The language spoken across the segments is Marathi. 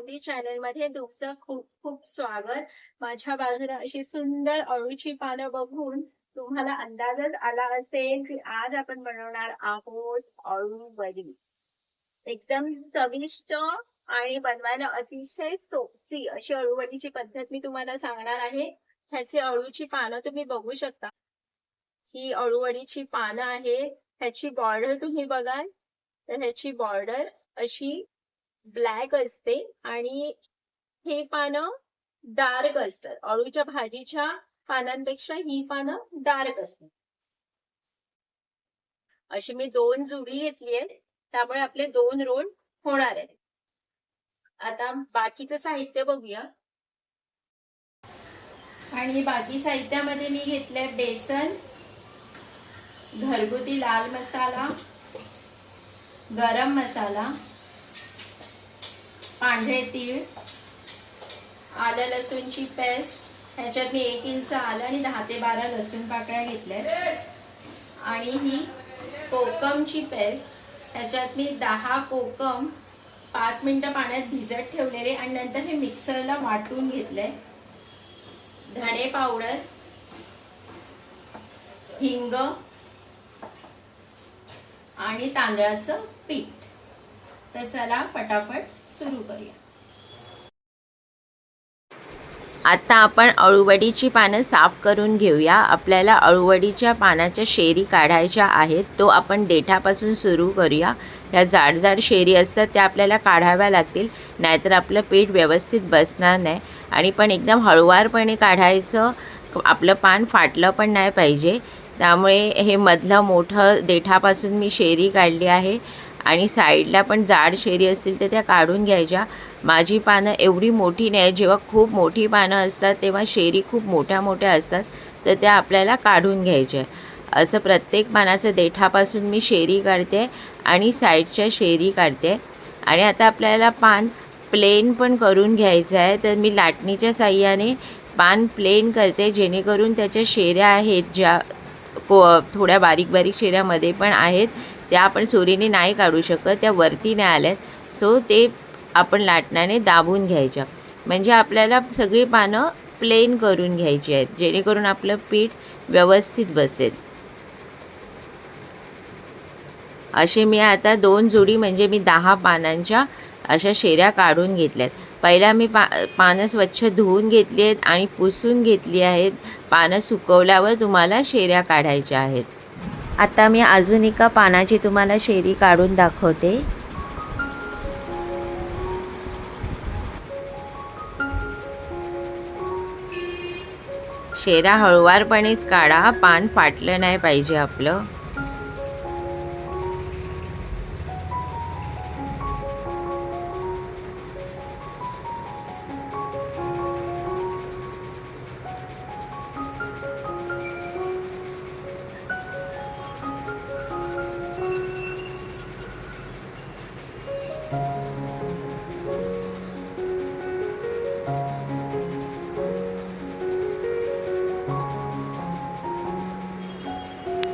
माऊली चॅनलमध्ये तुमचं खूप खूप स्वागत. माझ्या बाजूला अशी सुंदर अळूची पानं बघून तुम्हाला अंदाजच आला असेल की आज आपण बनवणार आहोत अळू वडी. एकदम चविष्ट आणि बनवायला अतिशय सोपी अशी अळूवडीची पद्धत मी तुम्हाला सांगणार आहे. ह्याची अळूची पानं तुम्ही बघू शकता. ही अळूवडीची पानं आहे ह्याची बॉर्डर तुम्ही बघाल. तर ह्याची बॉर्डर अशी ब्लॅक असते आणि हे पानं डार्क असतात. अळूच्या भाजीच्या पानांपेक्षा ही पानं डार्क असतात. अशी मी दोन जुडी घेतली आहे त्यामुळे आपले दोन रोल होणार आहेत. आता बाकीचं साहित्य बघूया. आणि बाकी साहित्यामध्ये मी घेतलंय बेसन घरगुती लाल मसाला गरम मसाला पांढरे तीळ आलं लसूणची पेस्ट. ह्याच्यात मी एक इंच आलं आणि दहा ते बारा लसूण पाकळ्या घेतल्या आणि ही कोकमची पेस्ट. ह्याच्यात मी दहा कोकम पाच मिनटं पाण्यात भिजत ठेवलेले आणि नंतर हे मिक्सरला वाटून घेतले धणे पावडर हिंग आणि तांदळाचं पीठ. तर चला पटापट सुरू करूया. आता आपण अळूवडीची पानं साफ करून घेऊया. आपल्याला अळूवडीच्या पानाच्या शेरी काढायच्या आहेत. तो आपण देठापासून सुरू करूया. ह्या जाड जाड शेरी असतात त्या आपल्याला काढाव्या लागतील. नाहीतर आपलं पीठ व्यवस्थित बसणार नाही. आणि पण एकदम हळुवारपणे काढायचं. आपलं पान फाटलं पण नाही पाहिजे. त्यामुळे हे मधलं मोठं देठापासून मी शेरी काढली आहे. आणि साईडला पण जाड शेरी असतील तर त्या काढून घ्यायच्या. माझी पानं एवढी मोठी नाही जेव्हा खूप मोठी पानं असतात तेव्हा शेरी खूप मोठ्या मोठ्या असतात तर त्या आपल्याला काढून घ्यायच्या. असं प्रत्येक पानाचं देठापासून मी शेरी काढते आणि साईडच्या शेरी काढते. आणि आता आपल्याला पान प्लेन पण करून घ्यायचं आहे. तर मी लाटणीच्या साह्याने पान प्लेन करते जेणेकरून त्याच्या शेऱ्या आहेत ज्या को थोड्या बारीक बारीक शेऱ्यामध्ये पण आहेत त्या आपण सुरीने नाही काढू शकत त्या वरती नाही आल्यात. सो ते आपण लाटण्याने दाबून घ्यायच्या. म्हणजे आपल्याला सगळी पानं प्लेन करून घ्यायची आहेत जेणेकरून आपलं पीठ व्यवस्थित बसेल. असे मी आता दोन जोडी म्हणजे मी दहा पानांच्या अशा शेऱ्या काढून घेतल्यात. पहिल्या मी पा पानं स्वच्छ धुवून घेतली आहेत आणि पुसून घेतली आहेत. पानं सुकवल्यावर तुम्हाला शेऱ्या काढायच्या आहेत. आता मी अजून एका पानाची तुम्हाला शेरी काढून दाखवते. शेरा हळुवारपणेच काढा पान फाटलं नाही पाहिजे आपलं.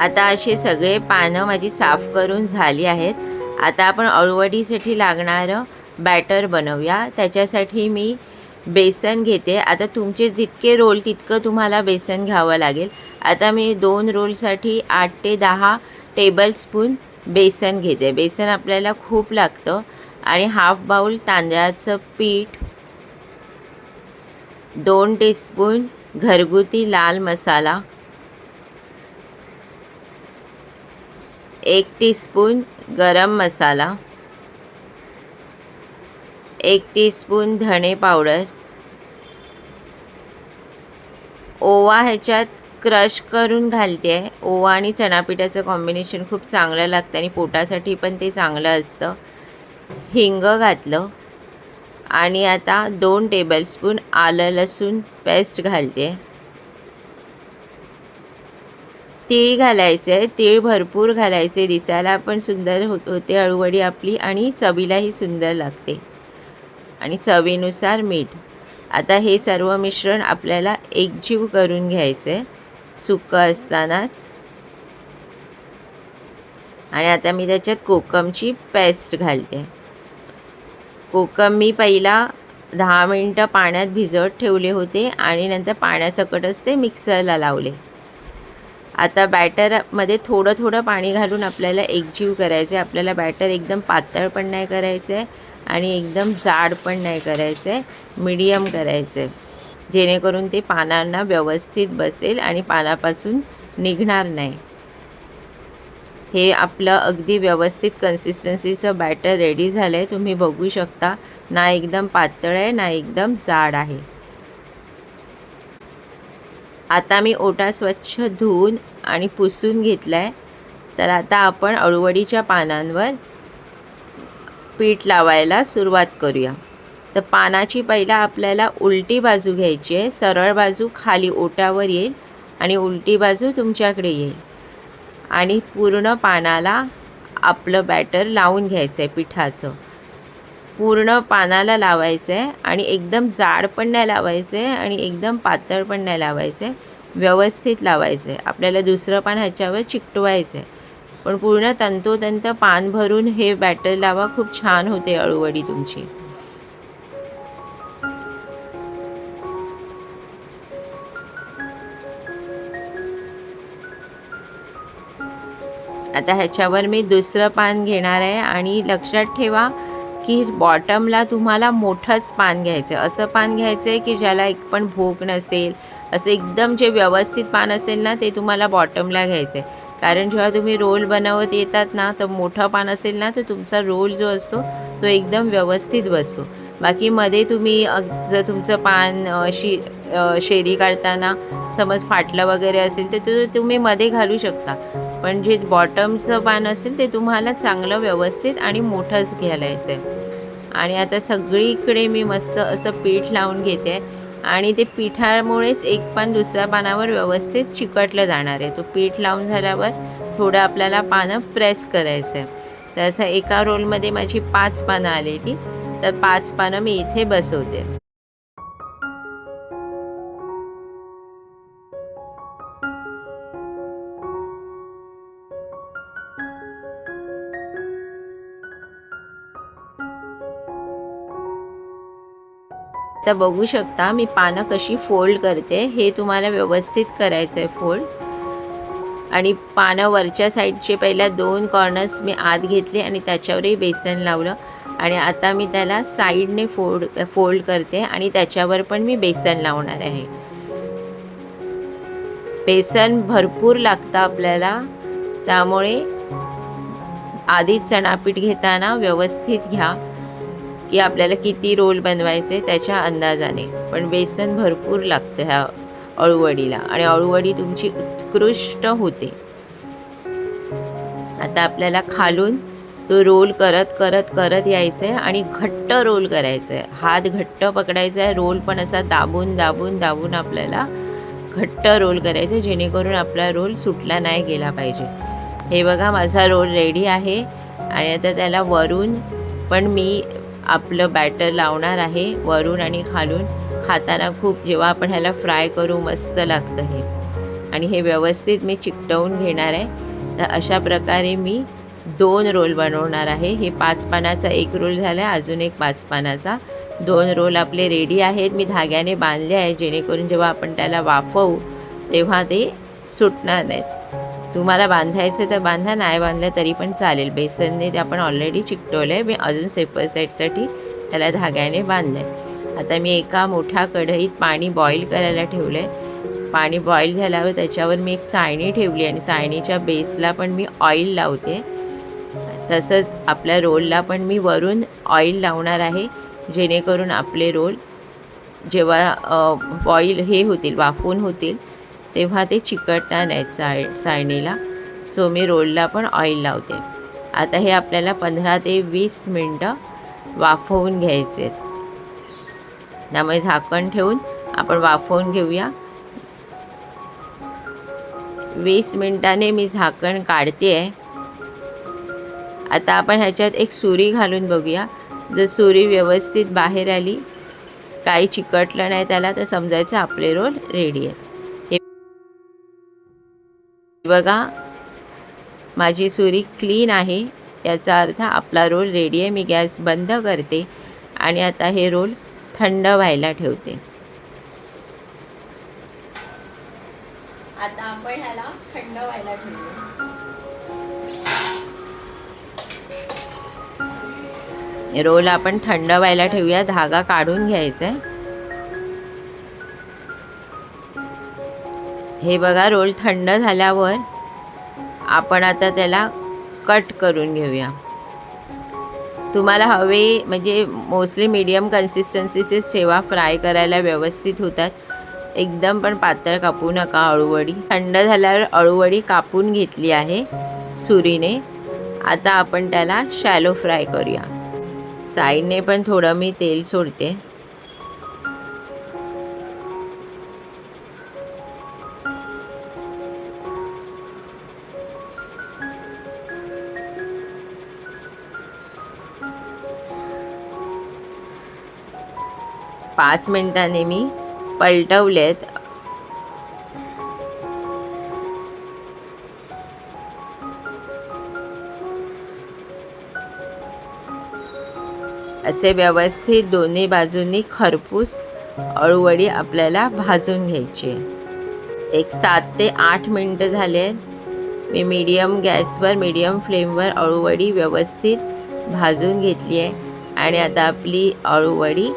आता असे सगळे पानं माझी साफ करून झाली आहेत. आता आपण अळूवडीसाठी लागणारं बॅटर बनवूया. त्याच्यासाठी मी बेसन घेते. आता तुमचे जितके रोल तितकं तुम्हाला बेसन घ्यावं लागेल. आता मी दोन रोलसाठी आठ ते दहा टेबलस्पून बेसन घेते. बेसन आपल्याला खूप लागतं. आणि हाफ बाऊल तांदळाचं पीठ दोन टीस्पून घरगुती लाल मसाला एक टीस्पून गरम मसाला एक टीस्पून धणे पावडर. ओवा ह्याच्यात क्रश करून घालते. आहे ओवा आणि चणापिठाचं कॉम्बिनेशन खूप चांगलं लागतं आणि पोटासाठी पण ते चांगलं असतं. हिंग घातलं आणि आता दोन टेबलस्पून आलं लसूण पेस्ट घालते. तीळ घालायचे तीळ भरपूर घालायचे दिसायला पण सुंदर होत होते अळूवडी आपली आणि चवीलाही सुंदर लागते. आणि चवीनुसार मीठ. आता हे सर्व मिश्रण आपल्याला एकजीव करून घ्यायचं आहे सुकं असतानाच. आणि आता मी त्याच्यात कोकमची पेस्ट घालते. कोकम मी पहिला दहा मिनटं पाण्यात भिजवत ठेवले होते आणि नंतर पाण्यासकटच ते मिक्सरला लावले. आता बॅटरमध्ये थोडं थोडं पाणी घालून आपल्याला एकजीव करायचं आहे आपल्याला बॅटर एकदम पातळ पण नाही करायचं आहे आणि एकदम जाड पण नाही करायचं आहे मीडियम करायचं आहे जेणेकरून ते पानांना व्यवस्थित बसेल आणि पानापासून निघणार नाही. हे आपलं अगदी व्यवस्थित कन्सिस्टन्सीचं बॅटर रेडी झालं आहे तुम्ही बघू शकता ना एकदम पातळ आहे ना एकदम जाड आहे. आता मी ओटा स्वच्छ धुवून आणि पुसून घेतला आहे तर आता आपण अळूवडीच्या पानांवर पीठ लावायला सुरुवात करूया. तर पानाची पहिला आपल्याला उलटी बाजू घ्यायची आहे. सरळ बाजू खाली ओट्यावर येईल आणि उलटी बाजू तुमच्याकडे येईल. आणि पूर्ण पानाला आपलं बॅटर लावून घ्यायचं आहे पिठाचं. पूर्ण पानाला लावायचं आहे आणि एकदम जाड पण नाही लावायचं आहे आणि एकदम पातळ पण नाही लावायचं. आहे व्यवस्थित लावायचं. आहे आपल्याला दुसरं पान ह्याच्यावर चिकटवायचं. आहे पण पूर्ण तंतोतंत पान भरून हे बॅटर लावा. खूप छान होते अळूवडी तुमची. आता ह्याच्यावर मी दुसरं पान घेणार आहे आणि लक्षात ठेवा की बॉटमला तुम्हाला मोठंच पान घ्यायचं आहे असं पान घ्यायचं आहे की ज्याला एक पण भोग नसेल असं एकदम जे व्यवस्थित पान असेल ना ते तुम्हाला बॉटमला घ्यायचं आहे कारण जेव्हा तुम्ही रोल बनवत येतात ना तर मोठं पान असेल ना तर तुमचा रोल जो असतो तो एकदम व्यवस्थित बसतो. बाकी मध्ये तुम्ही जर तुमचं पान शि शेरी काढताना समज फाटलं वगैरे असेल तर तो तुम्ही मध्ये घालू शकता. पण जे बॉटमचं पान असेल ते तुम्हाला चांगलं व्यवस्थित आणि मोठंच घालायचं आहे आणि आता सगळीकडे मी मस्त असं पीठ लावून घेते. आणि ते पिठामुळेच एक पान दुसऱ्या पानावर व्यवस्थित चिकटलं जाणार आहे. तो पीठ लावून झाल्यावर थोडं आपल्याला पानं प्रेस करायचं आहे तर असं एका रोलमध्ये माझी पाच पानं आलेली. तर पाच पानं मी इथे बसवते. तर बघू शकता मी पानं कशी फोल्ड करते हे तुम्हाला व्यवस्थित करायचं आहे फोल्ड. आणि पानं वरच्या साईडचे पहिल्या दोन कॉर्नर्स मी आत घेतले आणि त्याच्यावरही बेसन लावलं. आणि आता मी त्याला साईडने फोल्ड फोल्ड करते आणि त्याच्यावर पण मी बेसन लावणार आहे. बेसन भरपूर लागतं आपल्याला त्यामुळे आधीच चणापीठ घेताना व्यवस्थित घ्या. की आपल्याला किती रोल बनवायचे त्याच्या अंदाजाने. पण बेसन भरपूर लागतं ह्या अळूवडीला आणि अळूवडी तुमची उत्कृष्ट होते. आता आपल्याला खालून तो रोल करत करत करत यायचं आहे आणि घट्ट रोल करायचं. आहे हात घट्ट पकडायचा आहे रोल पण असा दाबून दाबून दाबून आपल्याला घट्ट रोल करायचं आहे जेणेकरून आपला रोल सुटला नाही गेला पाहिजे. हे बघा माझा रोल रेडी आहे. आणि आता त्याला वरून पण मी आपलं बॅटर लावणार आहे वरून आणि खालून. खाताना खूप जेव्हा आपण ह्याला फ्राय करू मस्त लागतं हे. आणि हे व्यवस्थित मी चिकटवून घेणार आहे. तर अशा प्रकारे मी दोन रोल बनवणार आहे. हे पाच पानाचा एक रोल झाला आहे अजून एक पाच पानाचा. दोन रोल आपले रेडी आहेत. मी धाग्याने बांधले आहे जेणेकरून जेव्हा आपण त्याला वाफवू तेव्हा ते सुटणार नाहीत. तुम्हाला बांधायचं तर बांधा नाही बांधलं तरी पण चालेल. बेसनने ते आपण ऑलरेडी चिकटवलं आहे मी अजून सेपर साईडसाठी त्याला धाग्याने बांधलं आहे आता मी एका मोठ्या कढईत पाणी बॉईल करायला ठेवलं आहे पाणी बॉईल झाल्यावर त्याच्यावर मी एक चाळणी ठेवली आणि चाळणीच्या बेसला पण मी ऑइल लावते. तसंच आपल्या रोलला पण मी वरून ऑइल लावणार आहे जेणेकरून आपले रोल जेव्हा बॉईल हे होतील वाफून होतील तेव्हा ते चिकटणार नाहीत चाळ चाळणीला. सो मी रोलला पण ऑइल लावते. आता हे आपल्याला पंधरा ते वीस मिनटं वाफवून घ्यायचे. आहेत त्यामुळे झाकण ठेवून आपण वाफवून घेऊया. वीस मिनटाने मी झाकण काढते आहे आता आपण ह्याच्यात एक सुरी घालून बघूया. जर सुरी व्यवस्थित बाहेर आली काही चिकटलं नाही त्याला तर समजायचं आपले रोल रेडी आहे बघा. माझी सुरी क्लीन आहे. याचा अर्थ आपला रोल रेडी आहे. मी गॅस बंद करते आणि आता हे रोल थंड व्हायला ठेवते. आता आपण ह्याला थंड व्हायला ठेवू रोल आपण थंड व्हायला ठेवूया धागा काढून घ्यायचा आहे हे बघा रोल थंड झाल्यावर आपण आता त्याला कट करून घेऊया. तुम्हाला हवे म्हणजे मोस्टली मीडियम कन्सिस्टन्सीचेच ठेवा फ्राय करायला व्यवस्थित होतात. एकदम पण पातळ कापू नका अळूवडी. थंड झाल्यावर अळूवडी कापून घेतली आहे सुरीने. आता आपण त्याला शॅलो फ्राय करूया. साईडने पण थोडं मी तेल सोडते. पाच मिनिटांनी मी पलटवलेत. असे व्यवस्थित दोन्ही बाजूंनी खरपूस अळूवडी आपल्याला भाजून घ्यायची एक सात ते आठ मिनटं झाले आहेत. मी मीडियम गॅसवर मीडियम फ्लेमवर अळूवडी व्यवस्थित भाजून घेतली आहे. आणि आता आपली अळूवडी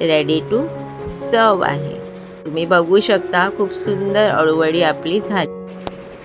रेडी टू सर्व आहे. तुम्ही बघू शकता खूप सुंदर अळूवडी आपली झाली.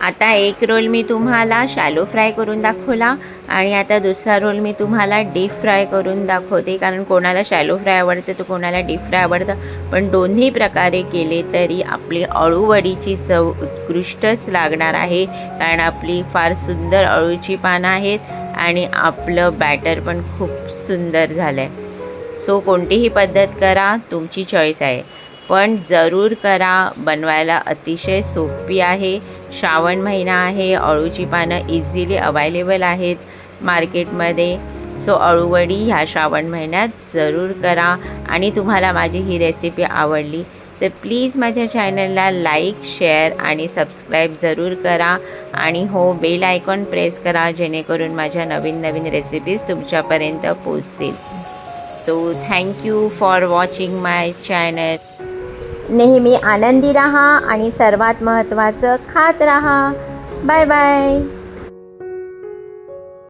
आता एक रोल मी तुम्हाला शॅलो फ्राय करून दाखवला आणि आता दुसरा रोल मी तुम्हाला डीप फ्राय करून दाखवते. कारण कोणाला शॅलो फ्राय आवडतं तर कोणाला डीप फ्राय आवडतं. पण दोन्ही प्रकारे केले तरी आपली अळूवडीची चव उत्कृष्टच लागणार आहे. कारण आपली फार सुंदर अळूची पानं आहेत आणि आपलं बॅटर पण खूप सुंदर झालं आहे सो कोणतीही पद्धत करा तुमची चॉईस आहे. पण जरूर करा बनवायला अतिशय सोपी आहे. श्रावण महिना आहे अळूची पानं इझिली अवायलेबल आहेत मार्केटमध्ये. सो अळूवडी ह्या श्रावण महिन्यात जरूर करा आणि तुम्हाला माझी ही रेसिपी आवडली तर प्लीज माझ्या चॅनलला लाईक शेअर आणि सबस्क्राईब जरूर करा आणि हो बेल आयकॉन प्रेस करा जेणेकरून माझ्या नवीन नवीन रेसिपीज तुमच्यापर्यंत पोचतील असतो thank you for watching my channel नेहमी आनंदी राहा आणि सर्वात महत्त्वाचं खात राहा. Bye bye